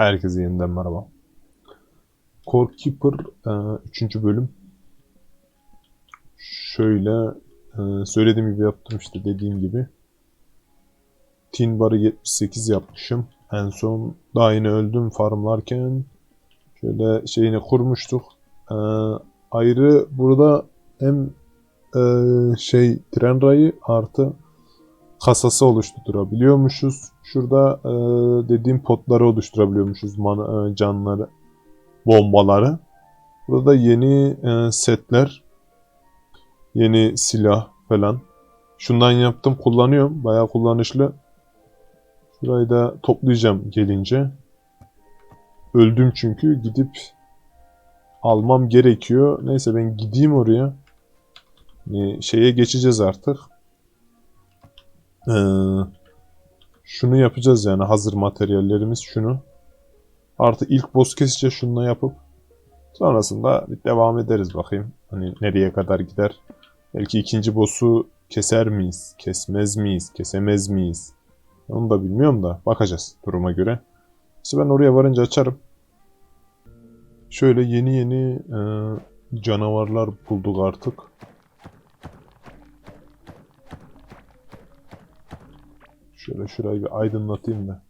Herkese yeniden merhaba. Core Keeper 3. bölüm. Şöyle e, söylediğim gibi yaptım işte dediğim gibi. Tin barı 78 yapmışım. En son daha yeni öldüm farmlarken. Şöyle şeyini kurmuştuk. E, ayrı burada hem e, şey tren rayı artı kasası oluşturabiliyormuşuz. Şurada e, dediğim potları oluşturabiliyormuşuz. Mana, e, canları, bombaları. Burada yeni e, setler, yeni silah falan. Şundan yaptım, kullanıyorum. Bayağı kullanışlı. Şurayı da toplayacağım gelince. Öldüm çünkü. Gidip almam gerekiyor. Neyse ben gideyim oraya. E, şeye geçeceğiz artık. Ee, şunu yapacağız yani hazır materyallerimiz şunu. Artı ilk boss keseceğiz şununla yapıp. Sonrasında devam ederiz bakayım. Hani nereye kadar gider. Belki ikinci boss'u keser miyiz? Kesmez miyiz? Kesemez miyiz? Onu da bilmiyorum da bakacağız duruma göre. İşte ben oraya varınca açarım. Şöyle yeni yeni e, canavarlar bulduk artık. Şöyle şurayı bir aydınlatayım da.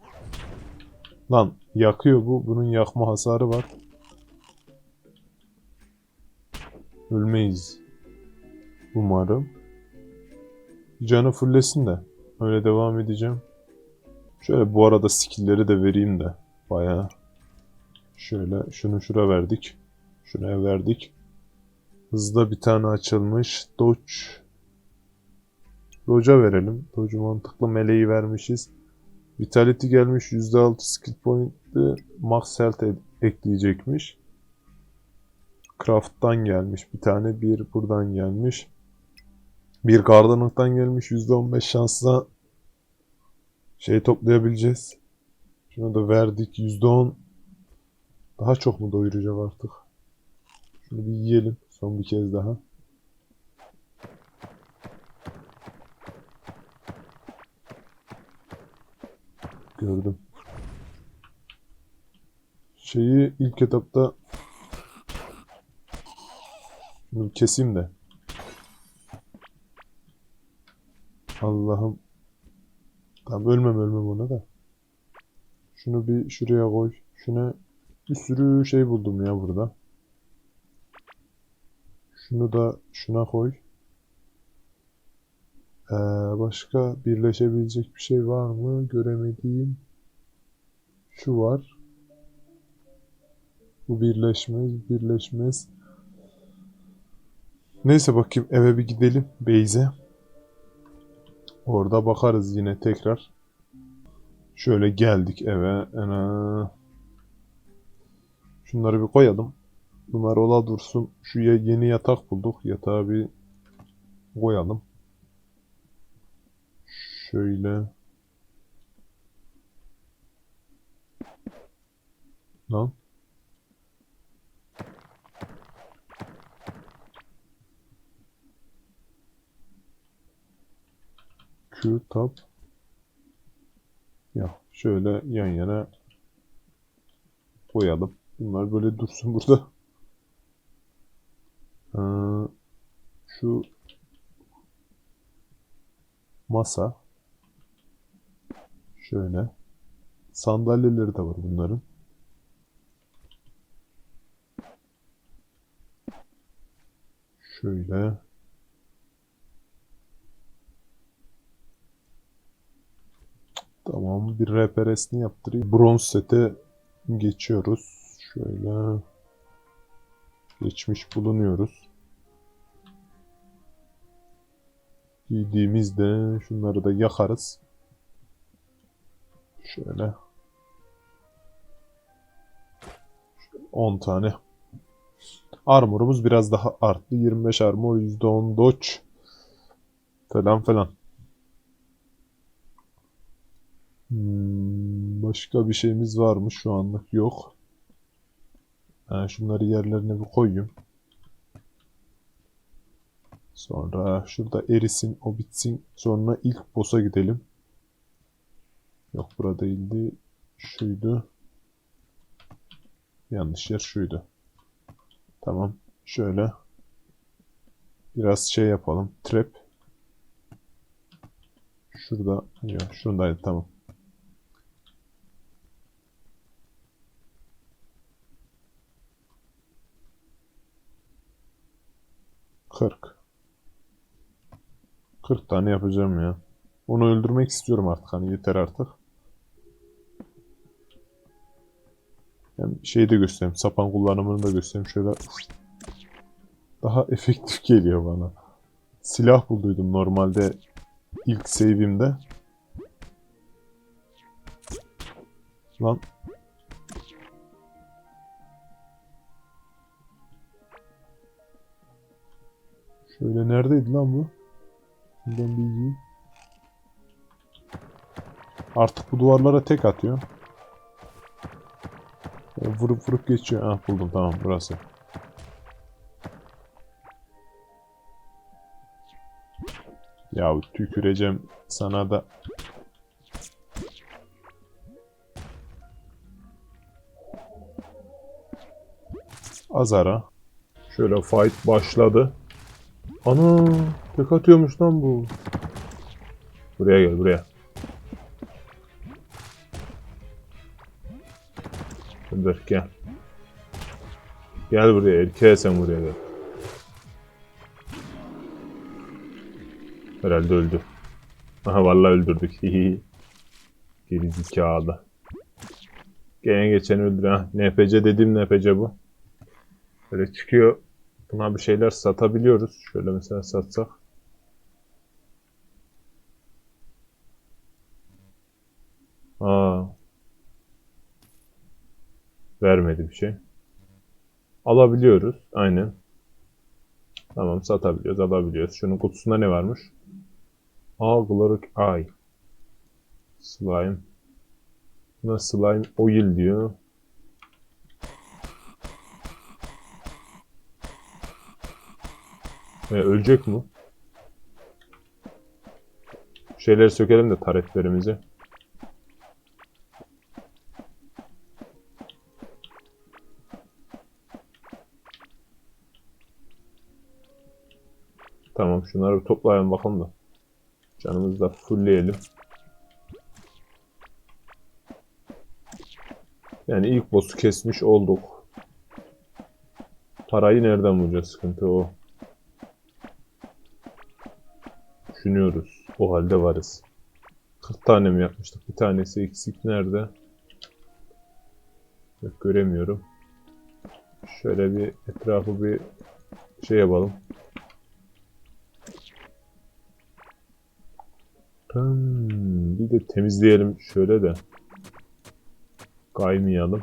Lan yakıyor bu. Bunun yakma hasarı var. Ölmeyiz. Umarım. Canı fullesin de. Öyle devam edeceğim. Şöyle bu arada skill'leri de vereyim de. Bayağı. Şöyle şunu şura verdik. Şuraya verdik. Hızda bir tane açılmış. Dodge. Doge'a verelim. Doge mantıklı meleği vermişiz. Vitality gelmiş. %6 skill point'li max health e- ekleyecekmiş. Craft'tan gelmiş bir tane. Bir buradan gelmiş. Bir Gardening'dan gelmiş. %15 şansla şey toplayabileceğiz. Şunu da verdik. %10 daha çok mu doyuracak artık? Şunu bir yiyelim. Son bir kez daha. Gördüm. Şeyi ilk etapta bir keseyim de. Allah'ım. Tamam ölmem ölmem ona da. Şunu bir şuraya koy. Şuna bir sürü şey buldum ya burada. Şunu da şuna koy. Ee, başka birleşebilecek bir şey var mı? Göremediğim. Şu var. Bu birleşmez, birleşmez. Neyse bakayım eve bir gidelim. Beyze. Orada bakarız yine tekrar. Şöyle geldik eve. Ana. Şunları bir koyalım. Bunlar ola dursun. Şu ye- yeni yatak bulduk. Yatağı bir koyalım. Şöyle. Lan. Q tab. Ya şöyle yan yana koyalım. Bunlar böyle dursun burada. Ee, şu masa. Şöyle. Sandalyeleri de var bunların. Şöyle. Tamam. Bir RPRS'ini yaptırayım. Bronz sete geçiyoruz. Şöyle. Geçmiş bulunuyoruz. Giydiğimizde şunları da yakarız. Şöyle. Şöyle 10 tane. Armorumuz biraz daha arttı. 25 armor, %10 dodge falan falan. Hmm, başka bir şeyimiz var mı? Şu anlık yok. Ha, şunları yerlerine bir koyayım. Sonra şurada erisin, o bitsin. Sonra ilk boss'a gidelim. Yok burada değildi. Şuydu. Yanlış yer şuydu. Tamam. Şöyle. Biraz şey yapalım. Trap. Şurada. Yok, şundaydı tamam. Kırk. 40 tane yapacağım ya. Onu öldürmek istiyorum artık hani yeter artık. Şeyi de göstereyim. Sapan kullanımını da göstereyim. Şöyle daha efektif geliyor bana. Silah bulduydum normalde ilk save'imde. Lan Şöyle neredeydi lan bu? Buradan bir yiyeyim. Artık bu duvarlara tek atıyor. Vurup vurup geçiyor. Ah buldum tamam burası. Ya tüküreceğim sana da. Azara. Şöyle fight başladı. Ana tek atıyormuş lan bu. Buraya gel buraya. Dur gel. Gel buraya erkeğe sen buraya gel. Herhalde öldü. Aha vallahi öldürdük. Geri zekalı. Gene geçen öldür ha. NPC dediğim NPC bu. Böyle çıkıyor. Buna bir şeyler satabiliyoruz. Şöyle mesela satsak. Aa. Vermedi bir şey. Alabiliyoruz. Aynen. Tamam satabiliyoruz, alabiliyoruz. Şunun kutusunda ne varmış? Aa, Gloric Eye. Slime. Buna slime oil diyor. E, ölecek mi? Şeyleri sökelim de taretlerimizi. Tamam şunları bir toplayalım bakalım da. Canımızı da fullleyelim. Yani ilk boss'u kesmiş olduk. Parayı nereden bulacağız? Sıkıntı o. Düşünüyoruz. O halde varız. 40 tane mi yapmıştık? Bir tanesi eksik nerede? Yok, göremiyorum. Şöyle bir etrafı bir şey yapalım. Hmm, bir de temizleyelim şöyle de. Kaymayalım.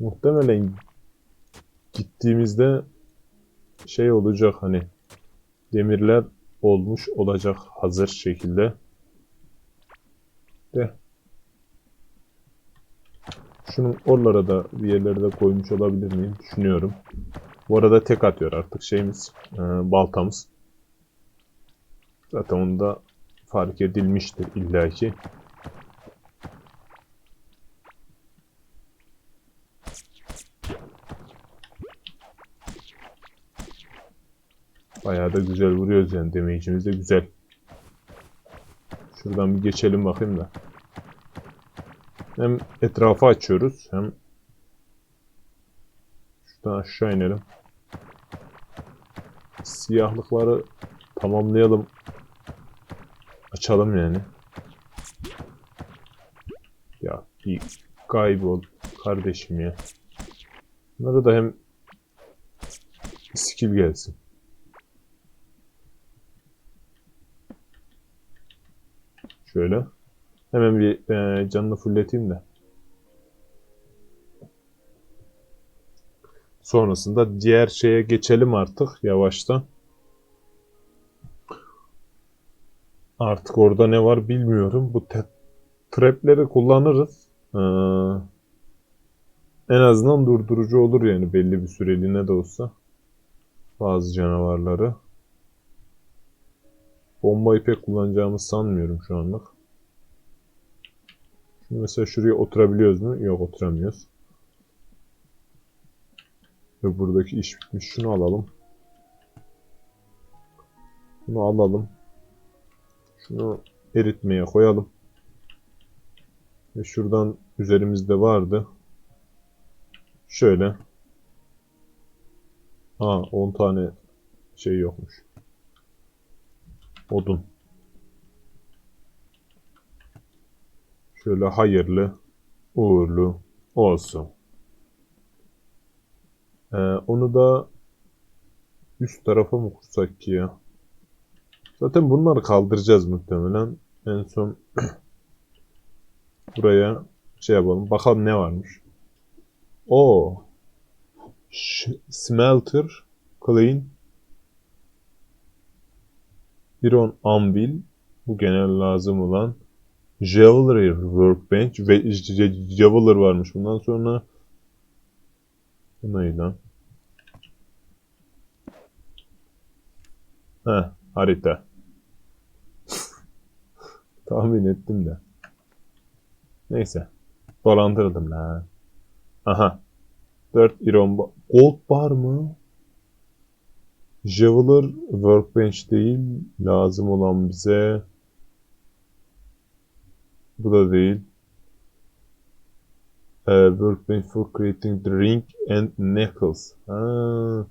Muhtemelen gittiğimizde şey olacak hani demirler olmuş olacak hazır şekilde. De. Şunun oralara da bir yerlere de koymuş olabilir miyim? Düşünüyorum. Bu arada tek atıyor artık şeyimiz, e, baltamız. Zaten onu da fark edilmiştir illaki. Bayağı da güzel vuruyoruz yani damage'imiz de güzel. Şuradan bir geçelim bakayım da. Hem etrafı açıyoruz hem şuradan aşağı inelim. Siyahlıkları tamamlayalım. Açalım yani. Ya bir kaybol kardeşim ya. Bunları da hem skill gelsin. Şöyle. Hemen bir e, canını fulleteyim de. Sonrasında diğer şeye geçelim artık yavaştan. Artık orada ne var bilmiyorum. Bu trapleri kullanırız. Ee, en azından durdurucu olur yani belli bir süreliğine de olsa. Bazı canavarları. Bombayı pek kullanacağımı sanmıyorum şu anlık. Şimdi mesela şuraya oturabiliyoruz mu? Yok oturamıyoruz. Ve buradaki iş bitmiş. Şunu alalım. Bunu alalım. Şunu eritmeye koyalım. Ve şuradan üzerimizde vardı. Şöyle. Aa 10 tane şey yokmuş. Odun. Şöyle hayırlı, uğurlu olsun. Ee, onu da üst tarafa mı kursak ki ya? Zaten bunları kaldıracağız muhtemelen. En son buraya şey yapalım. Bakalım ne varmış. O Smelter Clean Iron Anvil bu genel lazım olan Jewelry Workbench ve J- Jeweler varmış. Bundan sonra bu ne lan? Heh, harita. Tahmin ettim de. Neyse. Dolandırıldım lan. Aha. 4 iron ba- Gold bar mı? Jeweler Workbench değil. Lazım olan bize. Bu da değil. Ee, workbench for creating the and necklace. Ha.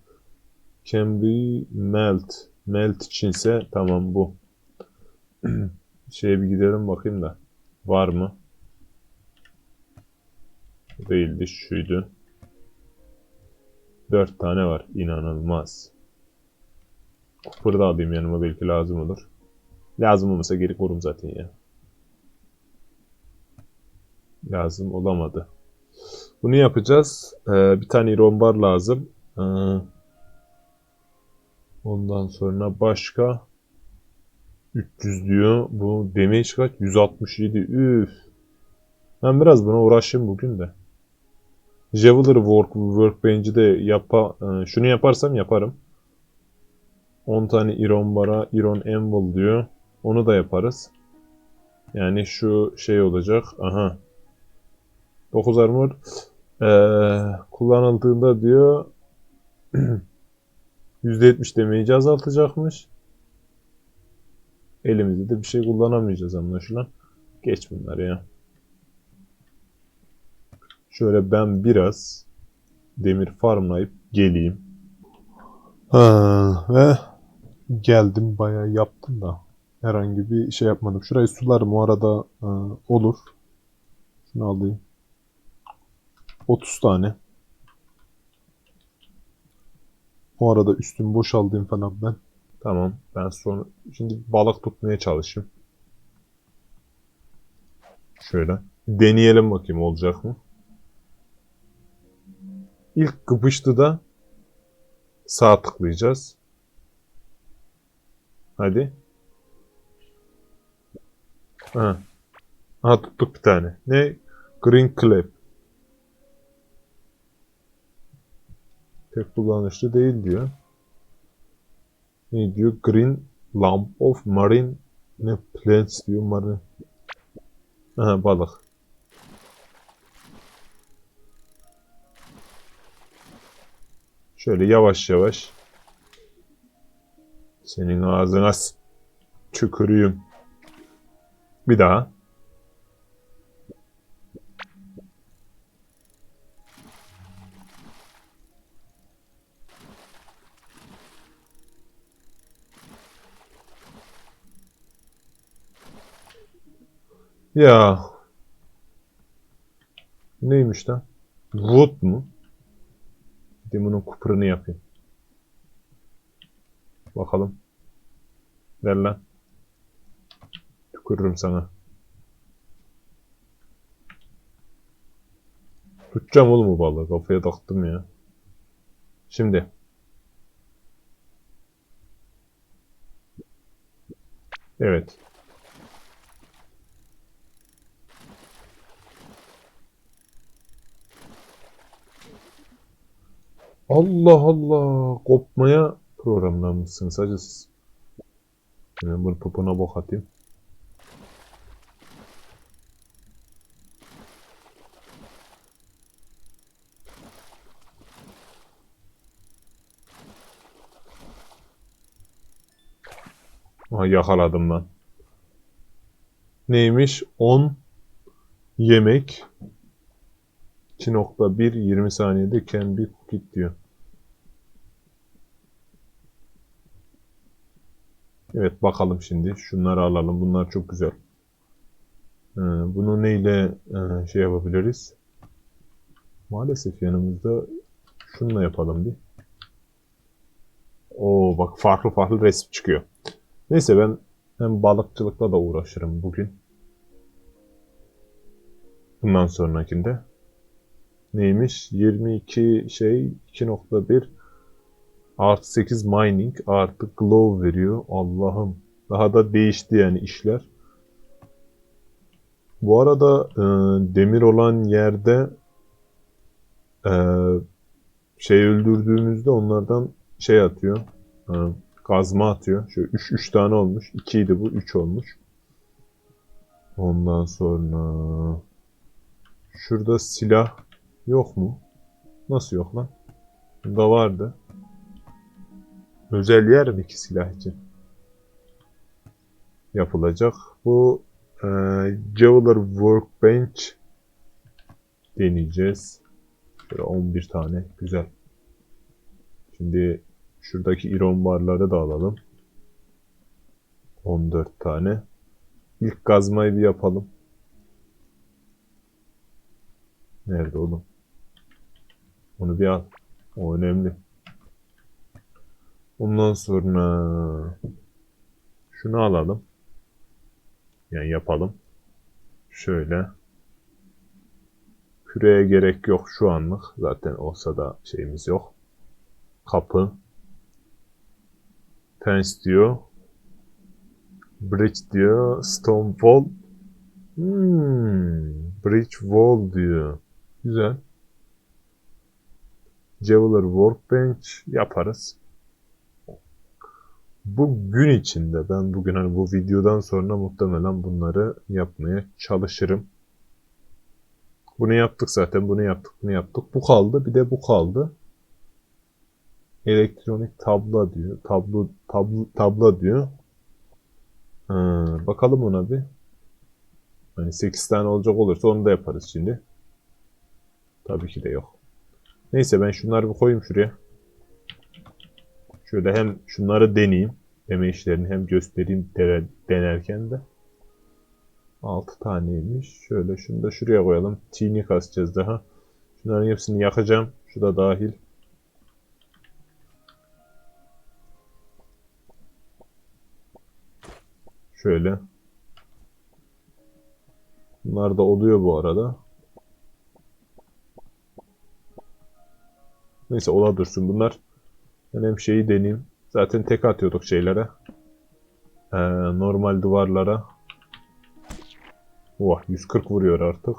Can be melt. Melt içinse tamam bu. Şeye bir gidelim bakayım da. Var mı? Değildi şuydu. Dört tane var. İnanılmaz. Cooper'ı da alayım yanıma belki lazım olur. Lazım olmasa geri korum zaten ya. Lazım olamadı. Bunu yapacağız. Ee, bir tane iron bar lazım. Ee, ondan sonra başka 300 diyor. Bu damage kaç? 167. Üf. Ben biraz buna uğraşayım bugün de. Javeler work, workbench'i de yapa, e, şunu yaparsam yaparım. 10 tane iron bara, iron anvil diyor. Onu da yaparız. Yani şu şey olacak. Aha. 9 armor eee, kullanıldığında diyor %70 damage'i azaltacakmış. Elimizde de bir şey kullanamayacağız anlaşılan. Geç bunları ya. Şöyle ben biraz demir farmlayıp geleyim. Ha, ve geldim bayağı yaptım da herhangi bir şey yapmadım. Şurayı sularım o arada e, olur. Şunu alayım. 30 tane. O arada üstümü boşaldayım falan ben. Tamam. Ben sonra şimdi balık tutmaya çalışayım. Şöyle. Deneyelim bakayım olacak mı? İlk kıpıştıda sağ tıklayacağız. Hadi. Ha. Aha tuttuk bir tane. Ne? Green Clap. Pek kullanışlı değil diyor. Ne diyor? Green Lamp of Marine ne plants diyor marine. Aha balık. Şöyle yavaş yavaş. Senin ağzına tükürüyüm. Bir daha. Ya. Neymiş lan? Wood mu? Gideyim bunun kupırını yapayım. Bakalım. Ver lan. Tükürürüm sana. Tutacağım oğlum bu balığı. Kafaya taktım ya. Şimdi. Evet. Allah Allah. Kopmaya programlanmışsınız hacı siz. Ben bunu popona bok atayım. Aha yakaladım lan. Neymiş? 10 yemek 2.1 20 saniyede can be cooked diyor. Evet bakalım şimdi. Şunları alalım. Bunlar çok güzel. Ee, bunu neyle e, şey yapabiliriz? Maalesef yanımızda şununla yapalım bir. Oo bak farklı farklı resim çıkıyor. Neyse ben hem balıkçılıkla da uğraşırım bugün. Bundan sonrakinde. Neymiş? 22 şey 2.1 artı 8 mining artı glow veriyor. Allah'ım. Daha da değişti yani işler. Bu arada e, demir olan yerde e, şey öldürdüğümüzde onlardan şey atıyor. E, kazma atıyor. Şöyle 3 3 tane olmuş. 2 idi bu, 3 olmuş. Ondan sonra şurada silah yok mu? Nasıl yok lan? Bunda vardı. Özel yer mi ki silah için? Yapılacak. Bu e, Jeweler Workbench deneyeceğiz. Şöyle 11 tane. Güzel. Şimdi şuradaki iron barları da alalım. 14 tane. İlk kazmayı bir yapalım. Nerede oğlum? Onu bir al. O önemli. Ondan sonra şunu alalım. Yani yapalım. Şöyle. Küreye gerek yok şu anlık. Zaten olsa da şeyimiz yok. Kapı. Fence diyor. Bridge diyor. Stone wall. Hmm, bridge wall diyor. Güzel. Jeweler Workbench yaparız. Bu gün içinde ben bugün hani bu videodan sonra muhtemelen bunları yapmaya çalışırım. Bunu yaptık zaten. Bunu yaptık. Bunu yaptık. Bu kaldı. Bir de bu kaldı. Elektronik tablo diyor. Tablo tablo tablo diyor. Ha, bakalım ona bir. Hani 8 tane olacak olursa onu da yaparız şimdi. Tabii ki de yok. Neyse ben şunları bir koyayım şuraya. Şöyle hem şunları deneyeyim. Deme işlerini hem göstereyim dene- denerken de. 6 taneymiş. Şöyle şunu da şuraya koyalım. Tini kasacağız daha. Şunların hepsini yakacağım. Şu da dahil. Şöyle. Bunlar da oluyor bu arada. Neyse ola dursun bunlar. Ben hem şeyi deneyeyim. Zaten tek atıyorduk şeylere. Ee, normal duvarlara. Vah 140 vuruyor artık.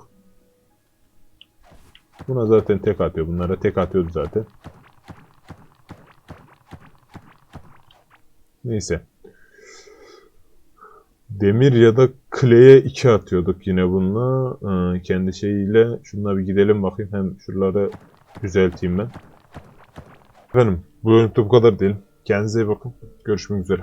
Buna zaten tek atıyor. Bunlara tek atıyordu zaten. Neyse. Demir ya da kleye 2 atıyorduk yine bununla. Ee, kendi şeyiyle. Şununla bir gidelim bakayım. Hem şuraları düzelteyim ben. Efendim bu bölümde bu kadar diyelim. Kendinize iyi bakın. Görüşmek üzere.